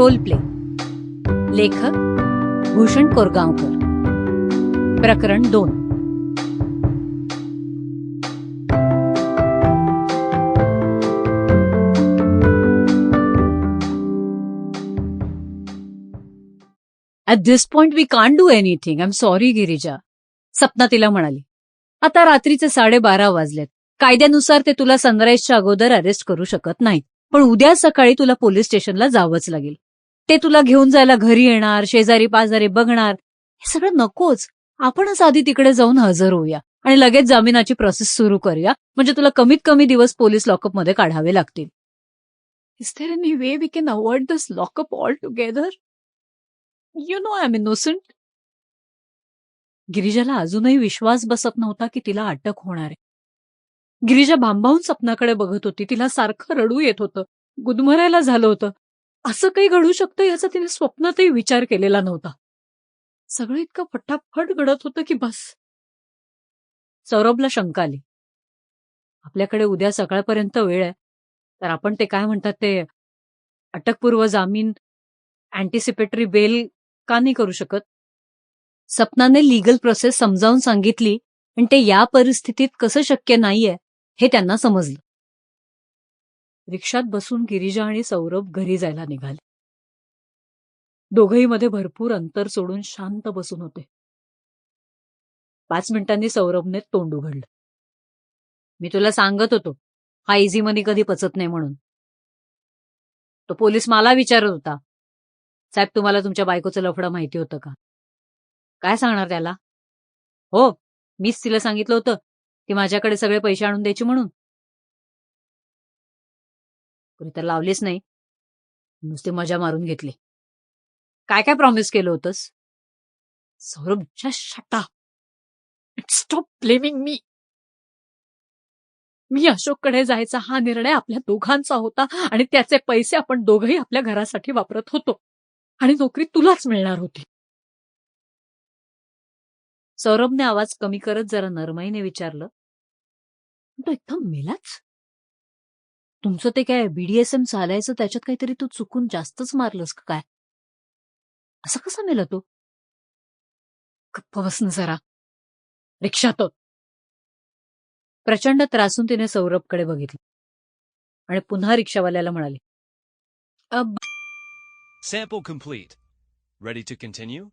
Role play. लेखक भूषण कोरगावकर. प्रकरण दोन. At this point we can't do anything I am sorry Girija. Sapna तिला म्हणाली आता रात्रीचे साडेबारा वाजलेत. कायद्यानुसार ते तुला सनराईजच्या अगोदर अरेस्ट करू शकत नाहीत. पण उद्या सकाळी तुला पोलीस स्टेशनला जावंच लागेल. ते तुला घेऊन जायला घरी येणार शेजारी पाजारी बघणार. हे सगळं नकोच. आपणच आधी तिकडे जाऊन हजर होऊया आणि लगेच जामिनाची प्रोसेस सुरू करूया. म्हणजे तुला कमीत कमी दिवस पोलीस लॉकअपमध्ये काढावे लागतील. Way we can avoid this lockup altogether you know I am innocent गिरिजाला अजूनही विश्वास बसत नव्हता की तिला अटक होणार आहे. गिरिजा भांबावून सपनाकडे बघत होती. तिला सारखं रडू येत होतं. गुदमरायला झालं होतं. असं काही घडू शकतं याचा तिने स्वप्नातही विचार केलेला नव्हता. सगळं इतकं फटाफट घडत होतं की बस. सौरभला शंका आली. आपल्याकडे उद्या सकाळपर्यंत वेळ आहे तर आपण ते काय म्हणतात ते अटकपूर्व जामीन अँटिसिपेटरी बेल का नाही करू शकत? सपनाने लीगल प्रोसेस समजावून सांगितली पण ते या परिस्थितीत कसं शक्य नाहीये हे त्यांना समजलं. रिक्षात बसून गिरिजा आणि सौरभ घरी जायला निघाले. दोघही मध्ये भरपूर अंतर सोडून शांत बसून होते. पाच मिनिटांनी सौरभने तोंड उघडलं. मी तुला सांगत होतो हा इझी मनी कधी पचत नाही म्हणून. तो पोलीस मला विचारत होता. साहेब तुम्हाला तुमच्या बायकोचं लफडं माहिती होतं का? काय सांगणार त्याला? हो मीच तिला सांगितलं होतं की माझ्याकडे सगळे पैसे आणून द्यायचे म्हणून. कुणी तर लावलीच नाही. नुसती मजा मारून घेतली. काय काय प्रॉमिस केलं होतंस? Saurabh shut up. Stop blaming me मी अशोककडे जायचा हा निर्णय आपल्या दोघांचा होता आणि त्याचे पैसे आपण दोघही आपल्या घरासाठी वापरत होतो. आणि नोकरी तुलाच मिळणार होती. सौरभने आवाज कमी करत जरा नरमाईने विचारलं तो एकदम मेलाच? तुमचं ते काय बीडीएसएम चालायचं त्याच्यात काहीतरी तू चुकून जास्तच मारलंस का काय? असं कसं मेला तो? गप्प बसन जरा. रिक्षात तो प्रचंड त्रासून तिने सौरभकडे बघितलं. आणि पुन्हा रिक्षावाल्याला म्हणाली "अब, Sample complete. Ready to continue?